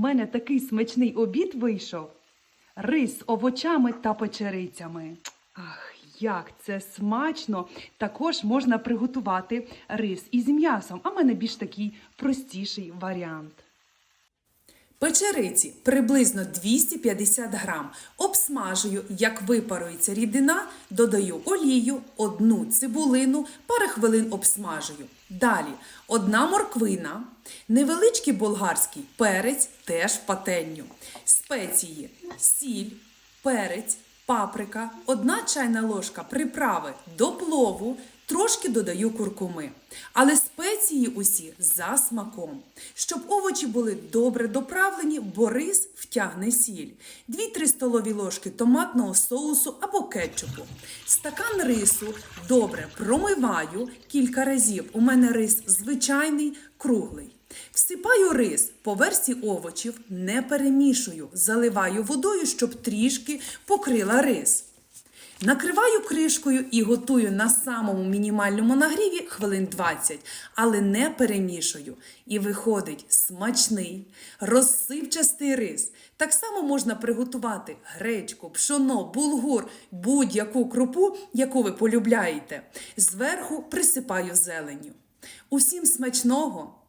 мене такий смачний обід вийшов. Рис овочами та печерицями. Ах, як це смачно! Також можна приготувати рис із м'ясом, а в мене більш такий простіший варіант. Печериці приблизно 250 грам. Обсмажую, як випарується рідина, додаю олію, одну цибулину, пару хвилин обсмажую. Далі одна морквина, невеличкий болгарський перець, теж патенню, спеції, сіль, перець, паприка, одна чайна ложка приправи до плову, трошки додаю куркуми. Але спеції усі за смаком. Щоб овочі були добре доправлені, бо рис втягне сіль. 2-3 столові ложки томатного соусу або кетчупу. Стакан рису добре промиваю кілька разів. У мене рис звичайний, круглий. Всипаю рис по версі овочів, не перемішую, заливаю водою, щоб трішки покрила рис. Накриваю кришкою і готую на самому мінімальному нагріві хвилин 20, але не перемішую. І виходить смачний, розсипчастий рис. Так само можна приготувати гречку, пшоно, булгур, будь-яку крупу, яку ви полюбляєте. Зверху присипаю зеленню. Усім смачного!